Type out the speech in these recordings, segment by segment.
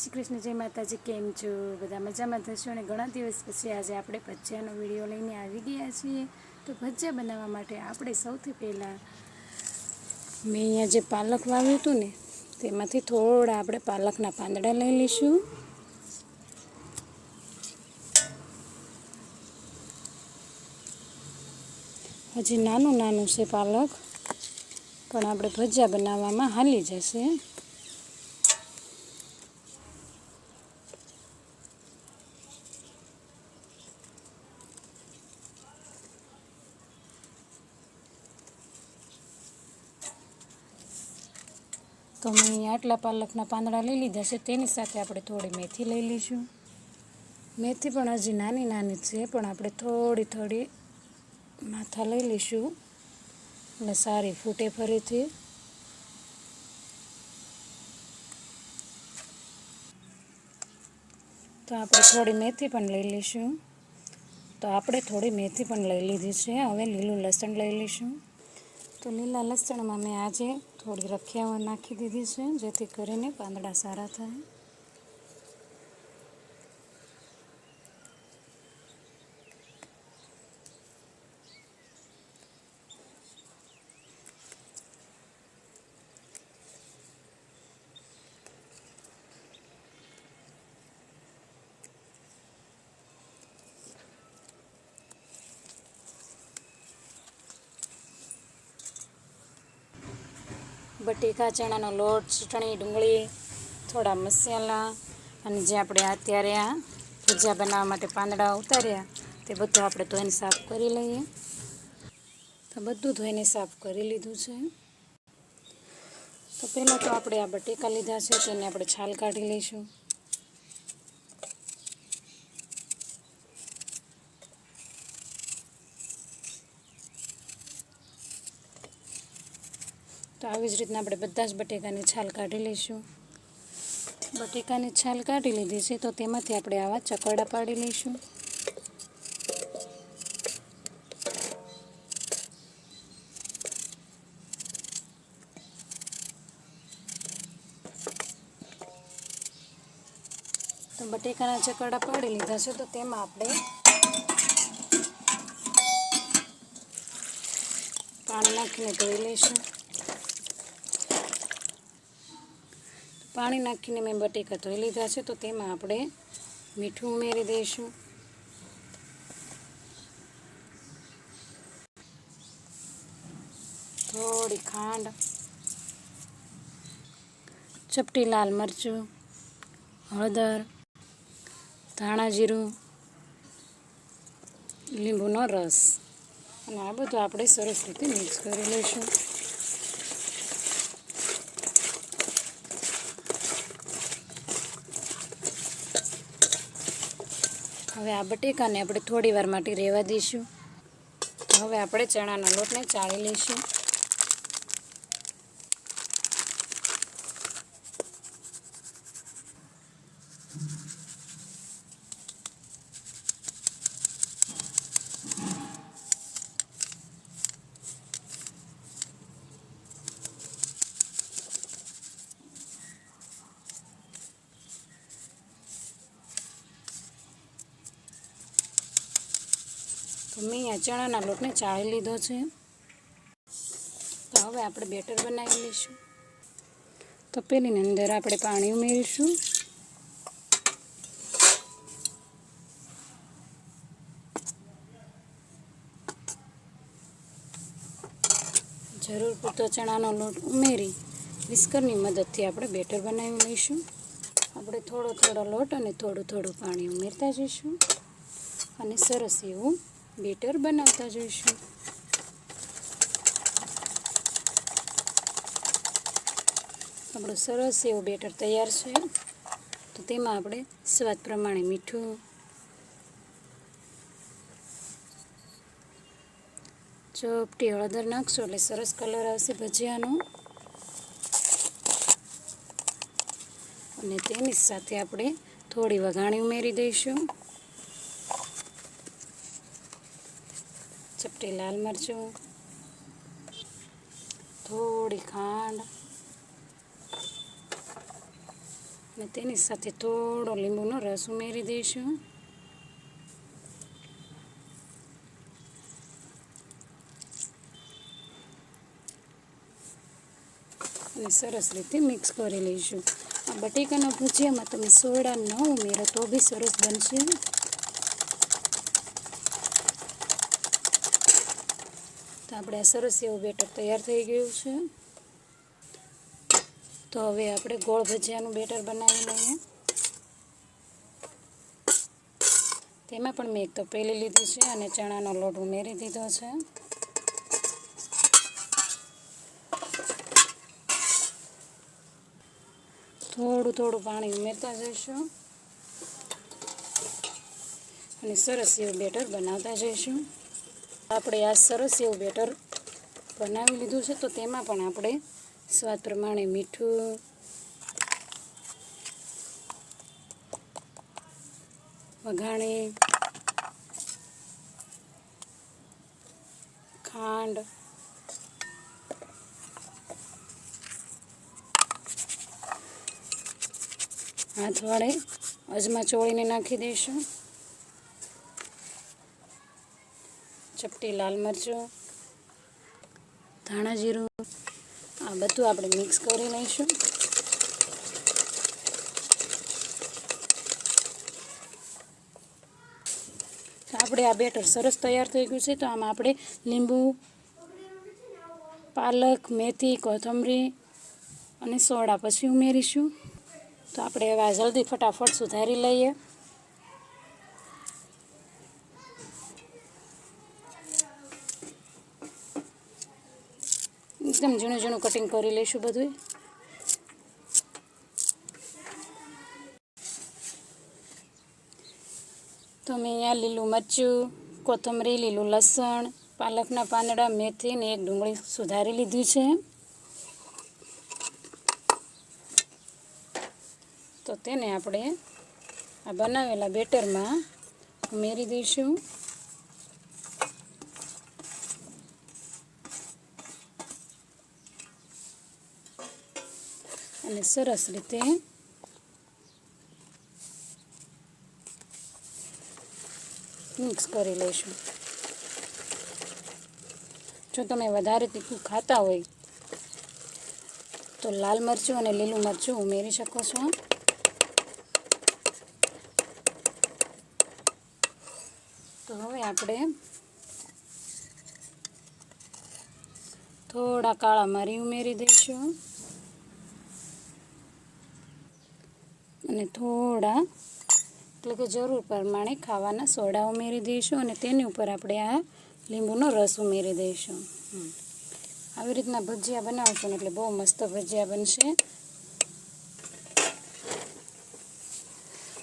શ્રી કૃષ્ણ જય માતાજી, કેમ છો? બધા મજામાં થશો? અને ઘણા દિવસ પછી આજે આપણે ભજીયાનો વીડિયો લઈને આવી ગયા છીએ. તો ભજીયા બનાવવા માટે આપણે સૌથી પહેલાં મેં અહીંયા જે પાલક વાવ્યું હતું ને, તેમાંથી થોડા આપણે પાલકના પાંદડા લઈ લઈશું. હજી નાનું નાનું છે પાલક, પણ આપણે ભજીયા બનાવવામાં હાલી જશે. તો મેં આટલા પાલકના પાંદડા લઈ લીધા છે. તેની સાથે આપણે થોડી મેથી લઈ લઈશું. મેથી પણ હજી નાની નાની છે, પણ આપણે થોડી થોડી માથા લઈ લઈશું અને સારી ફૂટે ફરીથી. તો આપણે થોડી મેથી પણ લઈ લઈશું. તો આપણે થોડી મેથી પણ લઈ લીધી છે. હવે લીલું લસણ લઈ લઈશું. તો લીલા લસણમાં મેં આજે થોડી રખિયાઓ નાખી દીધી છે જેથી કરીને પાંદડા સારા થાય. બટેકા, ચણાનો લોટ, ચટણી, ડુંગળી, થોડા મસાલા અને જે આપણે અત્યારે આ ભજીયા બનાવવા માટે પાંદડા ઉતાર્યા, તે બધું આપણે ધોઈને સાફ કરી લઈએ. તો બધું ધોઈને સાફ કરી લીધું છે. તો પહેલાં તો આપણે આ બટેકા લીધા છે, તેને આપણે છાલ કાઢી લઈશું. તો આવી જ રીતના આપણે બધા જ બટેકાની છાલ કાઢી લઈશું. બટેકાની છાલ કાઢી લીધી છે તો તેમાંથી આપણે આવા ચકરડા પાડી લઈશું. તો બટેકાના ચકરડા પાડી લીધા છે તો તેમાં આપણે પાણી નાખીને ધોઈ લઈશું. પાણી નાખીને મેં બટેકા ધોઈ લીધા છે, તો તેમાં આપણે મીઠું ઉમેરી દઈશું. થોડી ખાંડ, ચપટી લાલ મરચું, હળદર, ધાણા જીરું, લીંબુનો રસ. અને આ બધું આપણે સરસ રીતે મિક્સ કરી લઈશું. હવે આ બટેકાને આપણે થોડી વાર માટે રહેવા દઈશું. હવે આપણે ચણાના લોટને ચાળી લઈશું. મેં ચણાના લોટને ચાળી લીધો છે. તો હવે આપણે બેટર બનાવી લઈશું. તો પેલીની અંદર આપણે પાણી ઉમેરીશું. જરૂર પૂરતો ચણાનો લોટ ઉમેરી વિસ્કરની મદદથી આપણે બેટર બનાવી લઈશું. આપણે થોડો થોડો લોટ અને થોડું થોડું પાણી ઉમેરતા જઈશું. અને સરસ એવું બેટર બનાવતા જઈશું. આપણું સરસ એવું બેટર તૈયાર છે. તો તેમાં આપણે સ્વાદ પ્રમાણે મીઠું, ચોપટી, હળદર નાખશું એટલે સરસ કલર આવશે ભજીયાનો. અને તેની સાથે આપણે થોડી વઘાણી ઉમેરી દઈશું. ચપટી લાલ મરચું, થોડી ખાંડ અને તેની સાથે થોડો લીંબુનો રસ ઉમેરી દઈશું. અને સરસ રીતે મિક્સ કરી લઈશું. આ બટેકાના ભજીયામાં તમે સોડા ન ઉમેરો તો બી સરસ બનશે. આપણે સરસ એવું બેટર તૈયાર થઈ ગયું છે. તો હવે આપણે ગોળ ભજીયાનું બેટર બનાવી લઈએ. તેમાં પણ મેં એક તો પેલી લીધી છે અને ચણાનો લોટ ઉમેરી દીધો છે. થોડું થોડું પાણી ઉમેરતા જઈશું. અને સરસ એવું બેટર બનાવતા જઈશું. આપણે આ સરસ એવું બેટર બનાવી લીધું છે, તો તેમાં પણ આપણે સ્વાદ પ્રમાણે મીઠું વઘાણી, ખાંડ હાથ વડે અજમા ચોળીને નાખી દઈશું. ચપટી, લાલ મરચું, ધાણા જીરું, આ બધું આપણે મિક્સ કરી લઈશું. આપણે આ બેટર સરસ તૈયાર થઈ ગયું છે, તો આમાં આપણે લીંબુ, પાલક, મેથી, કોથમરી અને સોડા પછી ઉમેરીશું. તો આપણે હવે જલ્દી ફટાફટ સુધારી લઈએ. એકદમ ઝીણું ઝીણું કટિંગ કરી લઈશું બધું તો મેં અહીંયા લીલું મરચું, કોથમરી, લીલું લસણ, પાલકના પાંદડા, મેથી ને એક ડુંગળી સુધારી લીધી છે. તો તેને આપણે આ બનાવેલા બેટરમાં ઉમેરી દઈશું. અને સરસ રીતે મિક્સ કરી લઈશું. જો તમે વધારે તીખું ખાતા હોય, તો લાલ મરચું અને લીલું મરચું ઉમેરી શકો છો. તો હવે આપણે થોડા કાળા મરી ઉમેરી દઈશું. અને થોડા, એટલે કે જરૂર પ્રમાણે ખાવાના સોડા ઉમેરી દઈશું અને તેની ઉપર આપણે આ લીંબુનો રસ ઉમેરી દઈશું. આવી રીતના ભજીયા બનાવશું એટલે બહુ મસ્ત ભજીયા બનશે.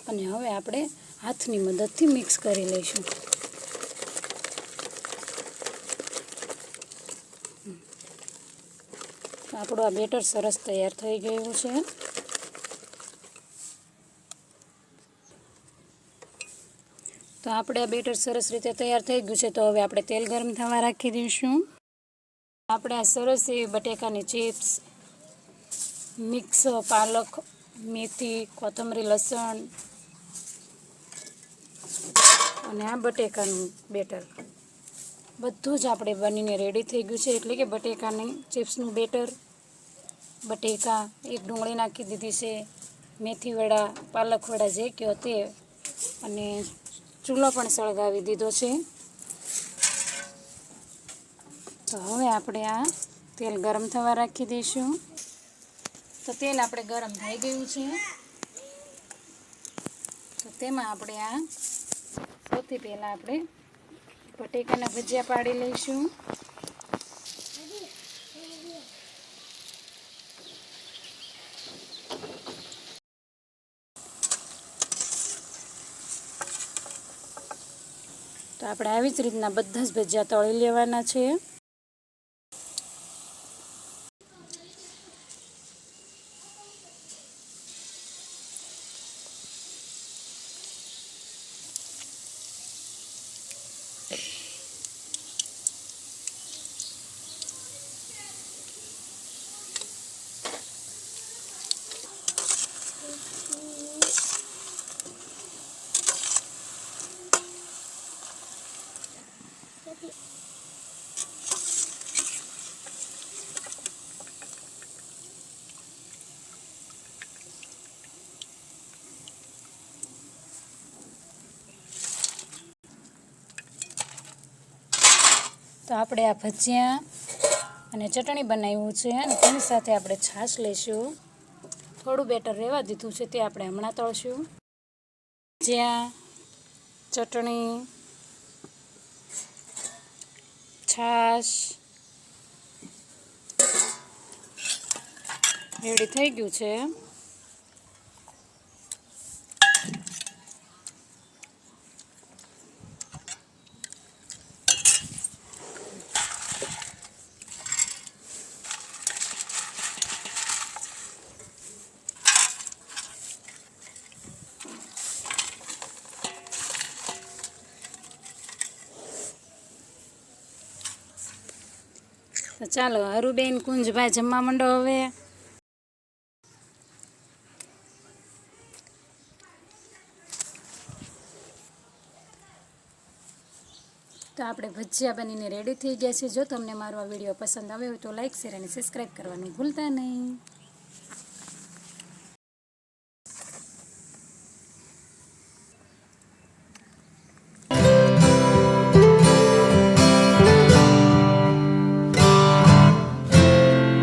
અને હવે આપણે હાથની મદદથી મિક્સ કરી લઈશું. આપણું આ બેટર સરસ તૈયાર થઈ ગયું છે. તો આપણે આ બેટર સરસ રીતે તૈયાર થઈ ગયું છે. તો હવે આપણે તેલ ગરમ થવા રાખી દઈશું. આપણે આ સરસ એવી બટેકાની ચિપ્સ, મિક્સ પાલક, મેથી, કોથમરી, લસણ અને આ બટેકાનું બેટર. બધું જ આપણે બનીને રેડી થઈ ગયું છે. એટલે કે બટેકાની ચિપ્સનું બેટર, બટેકા, એક ડુંગળી નાખી દીધી છે મેથી વડા પાલક વડા જે કહો તે અને ચૂલો પણ સળગાવી દીધો છે. તો હવે આપણે આ તેલ ગરમ થવા રાખી દઈશું. તો તેલ આપણે ગરમ થઈ ગયું છે. તો તેમાં આપણે આ સૌથી પહેલાં આપણે બટેકાના ભજીયા પાડી લઈશું. આપણે આવી જ રીતના બધા જ ભજીયા તળી લેવાના છે. તો આપણે આ ભજીયા અને ચટણી બનાવ્યું છે અને તેની સાથે આપણે છાશ લઈશું. થોડું બેટર રહેવા દીધું છે તે આપણે હમણાં તળશું. ભજીયા, ચટણી, છાશ રેડી થઈ ગયું છે. તો ચાલો હરુબેન કુંજભાઈ જમવા માંડો હવે. તો આપણે ભજીયા બનીને રેડી થઈ ગયા છે જો તમને મારો આ વીડિયો પસંદ આવ્યો હોય તો લાઈક શેર અને સબસ્ક્રાઈબ કરવાનું ભૂલતા નહીં.